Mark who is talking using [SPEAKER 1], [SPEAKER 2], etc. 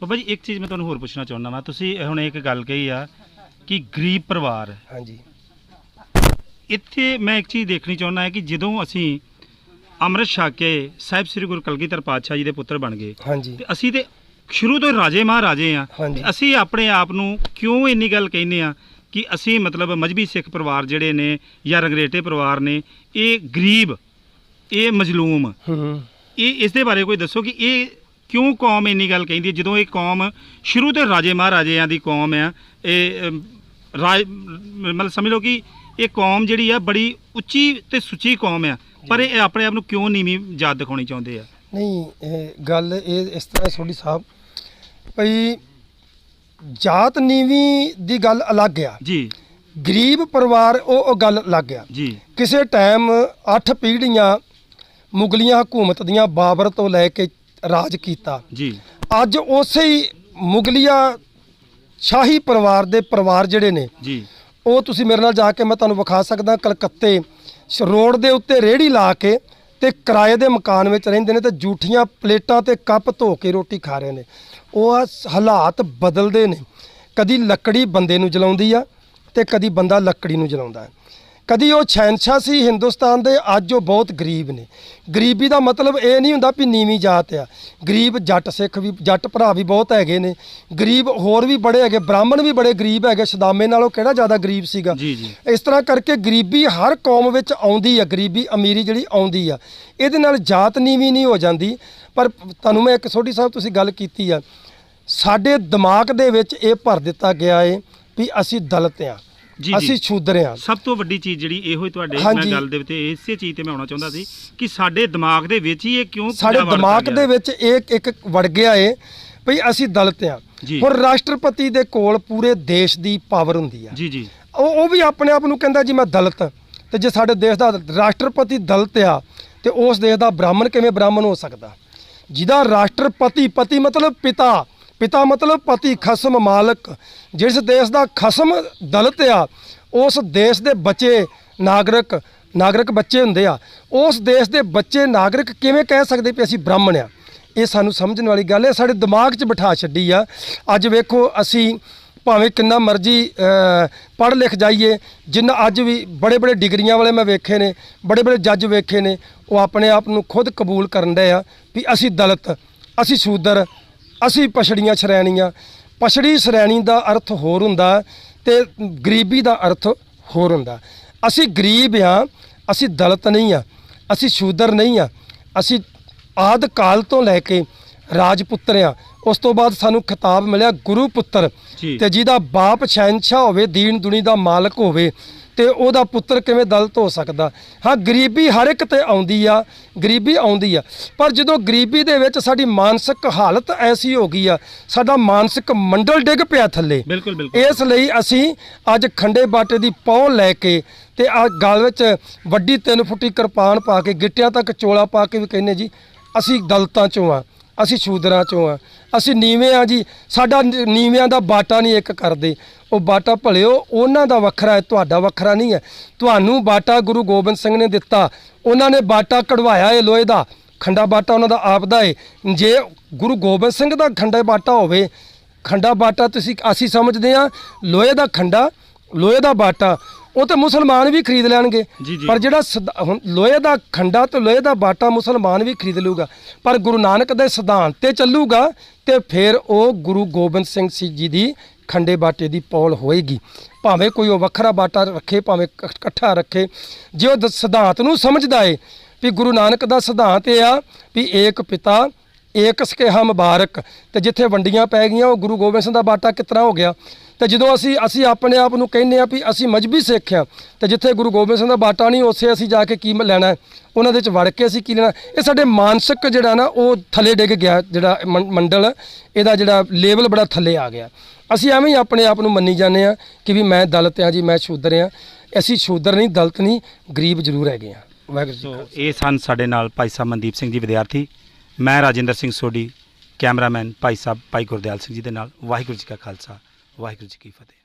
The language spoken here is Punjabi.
[SPEAKER 1] ਬਾਬਾ ਜੀ ਇੱਕ ਚੀਜ਼ ਮੈਂ ਤੁਹਾਨੂੰ ਹੋਰ ਪੁੱਛਣਾ ਚਾਹੁੰਦਾ ਵਾਂ। ਤੁਸੀਂ ਹੁਣ ਇੱਕ ਗੱਲ ਕਹੀ ਆ ਕਿ ਗਰੀਬ ਪਰਿਵਾਰ
[SPEAKER 2] ਹਾਂਜੀ।
[SPEAKER 1] ਇੱਥੇ ਮੈਂ ਇੱਕ ਚੀਜ਼ ਦੇਖਣੀ ਚਾਹੁੰਦਾ ਹਾਂ ਕਿ ਜਦੋਂ ਅਸੀਂ ਅੰਮ੍ਰਿਤ ਛਕ ਕੇ ਸਾਹਿਬ ਸ੍ਰੀ ਗੁਰੂ ਕਲਗੀਧਰ ਪਾਤਸ਼ਾਹ ਜੀ ਦੇ ਪੁੱਤਰ ਬਣ ਗਏ
[SPEAKER 2] ਹਾਂਜੀ।
[SPEAKER 1] ਤੇ ਅਸੀਂ ਤੇ ਸ਼ੁਰੂ ਤੋਂ ਰਾਜੇ ਮਹਾਰਾਜੇ ਆ
[SPEAKER 2] ਹਾਂਜੀ।
[SPEAKER 1] ਅਸੀਂ ਆਪਣੇ ਆਪ ਨੂੰ ਕਿਉਂ ਇੰਨੀ ਗੱਲ ਕਹਿੰਦੇ ਆ ਕਿ ਅਸੀਂ ਮਤਲਬ ਮਜਬੀ ਸਿੱਖ ਪਰਿਵਾਰ ਜਿਹੜੇ ਨੇ ਜਾਂ ਰੰਗਰੇਟੇ ਪਰਿਵਾਰ ਨੇ ਇਹ ਗਰੀਬ ਇਹ ਮਜਲੂਮ।
[SPEAKER 2] ਹੂੰ।
[SPEAKER 1] ਇਹ ਇਸ ਦੇ ਬਾਰੇ ਕੋਈ ਦੱਸੋ ਕਿ ਇਹ ਕਿਉਂ ਕੌਮ ਇੰਨੀ ਗੱਲ ਕਹਿੰਦੀ ਹੈ? ਜਦੋਂ ਇਹ ਕੌਮ ਸ਼ੁਰੂ ਤੋਂ ਰਾਜੇ ਮਹਾਰਾਜਿਆਂ ਦੀ ਕੌਮ ਆ ਇਹ ਰਾਜ ਮਤਲਬ ਸਮਝ ਲਓ ਕਿ ਇਹ ਕੌਮ ਜਿਹੜੀ ਆ ਬੜੀ ਉੱਚੀ ਤੇ ਸੁੱਚੀ ਕੌਮ ਆ ਪਰ ਇਹ ਆਪਣੇ ਆਪ ਨੂੰ ਕਿਉਂ ਨੀਵੀਂ ਜਾਤ ਦਿਖਾਉਣੀ ਚਾਹੁੰਦੇ ਆ?
[SPEAKER 2] ਨਹੀਂ ਇਹ ਗੱਲ ਇਹ ਇਸ ਤਰ੍ਹਾਂ ਸੋਢੀ ਸਾਹਿਬ ਭਈ ਜਾਤ ਨੀਵੀਂ ਦੀ ਗੱਲ ਅਲੱਗ ਆ।
[SPEAKER 1] ਜੀ।
[SPEAKER 2] ਗਰੀਬ ਪਰਿਵਾਰ ਉਹ ਉਹ ਗੱਲ ਅਲੱਗ ਆ।
[SPEAKER 1] ਜੀ।
[SPEAKER 2] ਕਿਸੇ ਟਾਈਮ 8 ਪੀੜ੍ਹੀਆਂ ਮੁਗਲੀਆਂ ਹਕੂਮਤ ਦੀਆਂ ਬਾਬਰ ਤੋਂ ਲੈ ਕੇ ਰਾਜ ਕੀਤਾ।
[SPEAKER 1] ਜੀ।
[SPEAKER 2] ਅੱਜ ਉਸੇ ਹੀ ਮੁਗਲੀਆ ਸ਼ਾਹੀ ਪਰਿਵਾਰ ਦੇ ਪਰਿਵਾਰ ਜਿਹੜੇ ਨੇ
[SPEAKER 1] ਜੀ।
[SPEAKER 2] ਉਹ ਤੁਸੀਂ ਮੇਰੇ ਨਾਲ ਜਾ ਕੇ ਮੈਂ ਤੁਹਾਨੂੰ ਵਿਖਾ ਸਕਦਾ ਕਲਕੱਤੇ ਰੋਡ ਦੇ ਉੱਤੇ ਰੇੜੀ ਲਾ ਕੇ ਤੇ ਕਿਰਾਏ ਦੇ ਮਕਾਨ ਵਿੱਚ ਰਹਿੰਦੇ ਨੇ ਤੇ ਜੂਠੀਆਂ ਪਲੇਟਾਂ ਤੇ ਕੱਪ ਧੋ ਕੇ ਰੋਟੀ ਖਾ ਰਹੇ ਨੇ। ਉਹ ਹਾਲਾਤ ਬਦਲਦੇ ਨੇ। ਕਦੀ ਲੱਕੜੀ ਬੰਦੇ ਨੂੰ ਜਲਾਉਂਦੀ ਆ ਤੇ ਕਦੀ ਬੰਦਾ ਲੱਕੜੀ ਨੂੰ ਜਲਾਉਂਦਾ ਹੈ। ਕਦੀ ਉਹ ਸ਼ਹਿਨਸ਼ਾਹ ਸੀ ਹਿੰਦੁਸਤਾਨ ਦੇ ਅੱਜ ਉਹ ਬਹੁਤ ਗਰੀਬ ਨੇ। ਗਰੀਬੀ ਦਾ ਮਤਲਬ ਇਹ ਨਹੀਂ ਹੁੰਦਾ ਵੀ ਨੀਵੀਂ ਜਾਤ ਆ। ਗਰੀਬ ਜੱਟ ਸਿੱਖ ਵੀ ਜੱਟ ਭਰਾ ਵੀ ਬਹੁਤ ਹੈਗੇ ਨੇ। ਗਰੀਬ ਹੋਰ ਵੀ ਬੜੇ ਹੈਗੇ ਬ੍ਰਾਹਮਣ ਵੀ ਬੜੇ ਗਰੀਬ ਹੈਗੇ ਸ਼ਦਾਮੇ ਨਾਲੋਂ ਕਿਹੜਾ ਜ਼ਿਆਦਾ ਗਰੀਬ ਸੀਗਾ? ਇਸ ਤਰ੍ਹਾਂ ਕਰਕੇ ਗਰੀਬੀ ਹਰ ਕੌਮ ਵਿੱਚ ਆਉਂਦੀ ਆ ਗਰੀਬੀ ਅਮੀਰੀ ਜਿਹੜੀ ਆਉਂਦੀ ਆ। ਇਹਦੇ ਨਾਲ ਜਾਤ ਨੀਵੀਂ ਨਹੀਂ ਹੋ ਜਾਂਦੀ। ਪਰ ਤੁਹਾਨੂੰ ਮੈਂ ਇੱਕ ਛੋਟੀ ਸਾਹਿਬ ਤੁਸੀਂ ਗੱਲ ਕੀਤੀ ਆ। ਸਾਡੇ ਦਿਮਾਗ ਦੇ ਵਿੱਚ ਇਹ ਭਰ ਦਿੱਤਾ ਗਿਆ ਏ ਵੀ ਅਸੀਂ ਦਲਿਤ ਆ।
[SPEAKER 1] ਜੀ,
[SPEAKER 2] ਅਸੀਂ। ਸ਼ੂਦਰ ਆ
[SPEAKER 1] ਸਭ ਤੋਂ ਵੱਡੀ ਚੀਜ਼ ਜਿਹੜੀ ਇਹੋ ਹੀ ਤੁਹਾਡੇ ਮੈਂ
[SPEAKER 2] ਹਾਂਜੀ।
[SPEAKER 1] ਗੱਲ ਦੇ ਉੱਤੇ ਇਸੇ ਚੀਜ਼ ਤੇ ਮੈਂ ਆਉਣਾ ਚਾਹੁੰਦਾ ਸੀ ਕਿ ਸਾਡੇ ਦਿਮਾਗ ਦੇ ਵਿੱਚ ਹੀ ਇਹ ਕਿਉਂ
[SPEAKER 2] ਸਾਡੇ
[SPEAKER 1] ਵੜ
[SPEAKER 2] ਦਿਮਾਗ
[SPEAKER 1] ਗਿਆ?
[SPEAKER 2] ਦੇ ਵਿੱਚ ਇੱਕ ਇੱਕ ਵੜ ਗਿਆ ਏ ਵੀ ਅਸੀਂ ਦਲਿਤ ਆ
[SPEAKER 1] ਜੀ।
[SPEAKER 2] ਹੁਣ ਰਾਸ਼ਟਰਪਤੀ ਦੇ ਕੋਲ ਪੂਰੇ ਦੇਸ਼ ਦੀ ਪਾਵਰ ਹੁੰਦੀ ਆ
[SPEAKER 1] ਜੀ ਜੀ
[SPEAKER 2] ਉਹ ਉਹ ਵੀ ਆਪਣੇ ਆਪ ਨੂੰ ਕਹਿੰਦਾ ਜੀ ਮੈਂ ਦਲਿਤ ਤੇ ਜੇ ਸਾਡੇ ਦੇਸ਼ ਦਾ ਰਾਸ਼ਟਰਪਤੀ ਦਲਿਤ ਆ ਤੇ ਉਸ ਦੇਸ਼ ਦਾ ਬ੍ਰਾਹਮਣ ਕਿਵੇਂ ਬ੍ਰਾਹਮਣ ਹੋ ਸਕਦਾ ਜਿਹਦਾ ਰਾਸ਼ਟਰਪਤੀ ਪਤੀ ਮਤਲਬ ਪਿਤਾ ਪਿਤਾ ਮਤਲਬ ਪਤੀ ਖਸਮ ਮਾਲਕ, ਜਿਸ ਦੇਸ਼ ਦਾ ਖਸਮ ਦਲਿਤ ਆ, ਉਸ ਦੇਸ਼ ਦੇ ਬੱਚੇ ਨਾਗਰਿਕ ਨਾਗਰਿਕ ਬੱਚੇ ਹੁੰਦੇ ਆ। ਉਸ ਦੇਸ਼ ਦੇ ਬੱਚੇ ਨਾਗਰਿਕ ਕਿਵੇਂ ਕਹਿ ਸਕਦੇ ਵੀ ਅਸੀਂ ਬ੍ਰਾਹਮਣ ਆ? ਇਹ ਸਾਨੂੰ ਸਮਝਣ ਵਾਲੀ ਗੱਲ ਹੈ, ਸਾਡੇ ਦਿਮਾਗ 'ਚ ਬਿਠਾ ਛੱਡੀ ਆ। ਅੱਜ ਵੇਖੋ, ਅਸੀਂ ਭਾਵੇਂ ਕਿੰਨਾ ਮਰਜ਼ੀ ਪੜ੍ਹ ਲਿਖ ਜਾਈਏ, ਜਿੰਨਾ ਅੱਜ ਵੀ ਬੜੇ ਬੜੇ ਡਿਗਰੀਆਂ ਵਾਲੇ ਮੈਂ ਵੇਖੇ ਨੇ ਬੜੇ ਬੜੇ ਜੱਜ ਵੇਖੇ ਨੇ, ਉਹ ਆਪਣੇ ਆਪ ਨੂੰ ਖੁਦ ਕਬੂਲ ਕਰਨ ਦੇ ਆ ਵੀ ਅਸੀਂ ਦਲਿਤ, ਅਸੀਂ ਸ਼ੂਦਰ ਅਸੀਂ ਪਛੜੀਆਂ ਸ਼੍ਰੇਣੀਆਂ ਪਛੜੀ ਸ਼੍ਰੇਣੀ ਦਾ ਅਰਥ ਹੋਰ ਹੁੰਦਾ ਤੇ ਗਰੀਬੀ ਦਾ ਅਰਥ ਹੋਰ ਹੁੰਦਾ। ਅਸੀਂ ਗਰੀਬ ਆ ਅਸੀਂ ਦਲਿਤ ਨਹੀਂ ਆ ਅਸੀਂ ਸ਼ੂਦਰ ਨਹੀਂ ਆ ਅਸੀਂ ਆਦ ਕਾਲ ਤੋਂ ਲੈ ਕੇ ਰਾਜਪੁੱਤਰ ਆ। ਉਸ ਤੋਂ ਬਾਅਦ ਸਾਨੂੰ ਖਿਤਾਬ ਮਿਲਿਆ ਗੁਰੂ ਪੁੱਤਰ। ਤੇ ਜਿਹਦਾ ਬਾਪ ਸ਼ਹਿਨशाह ਹੋਵੇ ਦੀਨ ਦੁਨੀ ਦਾ ਮਾਲਕ ਹੋਵੇ ਤੇ ਉਹਦਾ ਪੁੱਤਰ ਕਿਵੇਂ ਦਲਿਤ ਹੋ ਸਕਦਾ? ਹਾਂ ਗਰੀਬੀ ਹਰ ਇੱਕ ਤੇ ਆਉਂਦੀ ਆ ਗਰੀਬੀ ਆਉਂਦੀ ਆ। ਪਰ ਜਦੋਂ ਗਰੀਬੀ ਦੇ ਵਿੱਚ ਸਾਡੀ ਮਾਨਸਿਕ ਹਾਲਤ ਐਸੀ ਹੋ ਗਈ ਆ ਸਾਡਾ ਮਾਨਸਿਕ ਮੰਡਲ ਡਿੱਗ ਪਿਆ ਥੱਲੇ।
[SPEAKER 1] ਬਿਲਕੁਲ ਬਿਲਕੁਲ।
[SPEAKER 2] ਇਸ ਲਈ ਅਸੀਂ ਅੱਜ ਖੰਡੇ ਬਾਟੇ ਦੀ ਪੌਂ ਲੈ ਕੇ ਤੇ ਆ ਗਲ ਵਿੱਚ ਵੱਡੀ 3 ਫੁੱਟੀ ਕਿਰਪਾਨ ਪਾ ਕੇ ਗਿੱਟਿਆਂ ਤੱਕ ਚੋਲਾ ਪਾ ਕੇ ਵੀ ਕਹਿੰਨੇ ਜੀ ਅਸੀਂ ਦਲਤਾਂ ਚੋਂ ਆ ਅਸੀਂ ਸ਼ੂਦਰਾਂ ਚੋਂ ਆ ਅਸੀਂ ਨੀਵੇਂ ਆ ਜੀ ਸਾਡਾ ਨੀਵਿਆਂ ਦਾ ਬਾਟਾ ਨਹੀਂ ਇੱਕ ਕਰਦੇ। ਉਹ ਬਾਟਾ ਭਲਿਓ ਉਹਨਾਂ ਦਾ ਵੱਖਰਾ ਹੈ ਤੁਹਾਡਾ ਵੱਖਰਾ ਨਹੀਂ ਹੈ। ਤੁਹਾਨੂੰ ਬਾਟਾ ਗੁਰੂ ਗੋਬਿੰਦ ਸਿੰਘ ਨੇ ਦਿੱਤਾ। ਉਹਨਾਂ ਨੇ ਬਾਟਾ ਕਢਵਾਇਆ ਏ ਲੋਹੇ ਦਾ। ਖੰਡਾ ਬਾਟਾ ਉਹਨਾਂ ਦਾ ਆਪ ਦਾ ਏ। ਜੇ ਗੁਰੂ ਗੋਬਿੰਦ ਸਿੰਘ ਦਾ ਖੰਡਾ ਬਾਟਾ ਹੋਵੇ ਖੰਡਾ ਬਾਟਾ ਤੁਸੀਂ ਅਸੀਂ ਸਮਝਦੇ ਆ ਲੋਹੇ ਦਾ ਖੰਡਾ ਲੋਹੇ ਦਾ ਬਾਟਾ ਉਹ ਤੇ ਮੁਸਲਮਾਨ ਵੀ ਖਰੀਦ ਲੈਣਗੇ। ਪਰ ਜਿਹੜਾ ਲੋਹੇ ਦਾ ਖੰਡਾ ਤੇ ਲੋਹੇ ਦਾ ਬਾਟਾ ਮੁਸਲਮਾਨ ਵੀ ਖਰੀਦ ਲੂਗਾ ਪਰ ਗੁਰੂ ਨਾਨਕ ਦੇ ਸਿਧਾਂਤ ਤੇ ਚੱਲੂਗਾ ਤੇ ਫਿਰ ਉਹ ਗੁਰੂ ਗੋਬਿੰਦ ਸਿੰਘ ਜੀ ਦੀ ਖੰਡੇ ਬਾਟੇ ਦੀ ਪੌਲ ਹੋਏਗੀ। ਭਾਵੇਂ ਕੋਈ ਉਹ ਵੱਖਰਾ ਬਾਟਾ ਰੱਖੇ, ਭਾਵੇਂ ਇਕੱਠਾ ਰੱਖੇ, ਜੇ ਉਹ ਦ- ਸਿਧਾਂਤ ਨੂੰ ਸਮਝਦਾ ਏ ਵੀ ਗੁਰੂ ਨਾਨਕ ਦਾ ਸਿਧਾਂਤ ਇਹ ਆ ਵੀ ਏਕ ਪਿਤਾ, ਏਕ ਸਕੇਹਾ ਮੁਬਾਰਕ, ਤੇ ਜਿੱਥੇ ਵੰਡੀਆਂ ਪੈ ਗਈਆਂ, ਉਹ ਗੁਰੂ ਗੋਬਿੰਦ ਸਿੰਘ ਦਾ ਬਾਟਾ ਕਿਤਨਾ ਹੋ ਗਿਆ? ਤੇ ਜਦੋਂ ਅਸੀਂ ਅਸੀਂ ਆਪਣੇ ਆਪ ਨੂੰ ਕਹਿੰਦੇ ਆ ਵੀ ਅਸੀਂ ਮਜਬੀ ਸਿੱਖ ਆ ਤੇ ਜਿੱਥੇ ਗੁਰੂ ਗੋਬਿੰਦ ਸਿੰਘ ਦਾ ਬਾਟਾ ਨਹੀਂ ਉੱਥੇ ਅਸੀਂ ਜਾ ਕੇ ਕੀ ਲੈਣਾ ਉਹਨਾਂ ਦੇ ਵਿੱਚ ਵੜ ਕੇ ਅਸੀਂ ਕੀ ਲੈਣਾ? ਇਹ ਸਾਡੇ ਮਾਨਸਿਕ ਜਿਹੜਾ ਨਾ, ਉਹ ਥੱਲੇ ਡਿੱਗ ਗਿਆ ਜਿਹੜਾ ਮੰਡਲ, ਇਹਦਾ ਜਿਹੜਾ ਲੈਵਲ ਬੜਾ ਥੱਲੇ ਆ ਗਿਆ। ਅਸੀਂ ਐਵੇਂ ਹੀ ਆਪਣੇ ਆਪ ਨੂੰ ਮੰਨੀ ਜਾਂਦੇ ਆ ਕਿ ਵੀ ਮੈਂ ਦਲਿਤ ਆ ਜੀ ਮੈਂ ਸ਼ੂਦਰ ਆ ਅਸੀਂ ਸ਼ੂਦਰ ਨਹੀਂ ਦਲਿਤ ਨਹੀਂ ਗਰੀਬ ਜ਼ਰੂਰ ਹੈਗੇ ਆ ਵਾਹਿਗੁਰੂ ਜੀ
[SPEAKER 1] ਸੋ ਇਹ ਸਨ ਸਾਡੇ ਨਾਲ ਭਾਈ ਸਾਹਿਬ ਮਨਦੀਪ ਸਿੰਘ ਜੀ ਵਿਦਿਆਰਥੀ। ਮੈਂ ਰਾਜਿੰਦਰ ਸਿੰਘ ਸੋਢੀ ਕੈਮਰਾਮੈਨ ਭਾਈ ਸਾਹਿਬ ਭਾਈ ਗੁਰਦਿਆਲ ਸਿੰਘ ਜੀ ਦੇ ਨਾਲ। ਵਾਹਿਗੁਰੂ ਜੀ ਕਾ ਖਾਲਸਾ ਵਾਹਿਗੁਰੂ ਜੀ ਕੀ ਫਤਿਹ।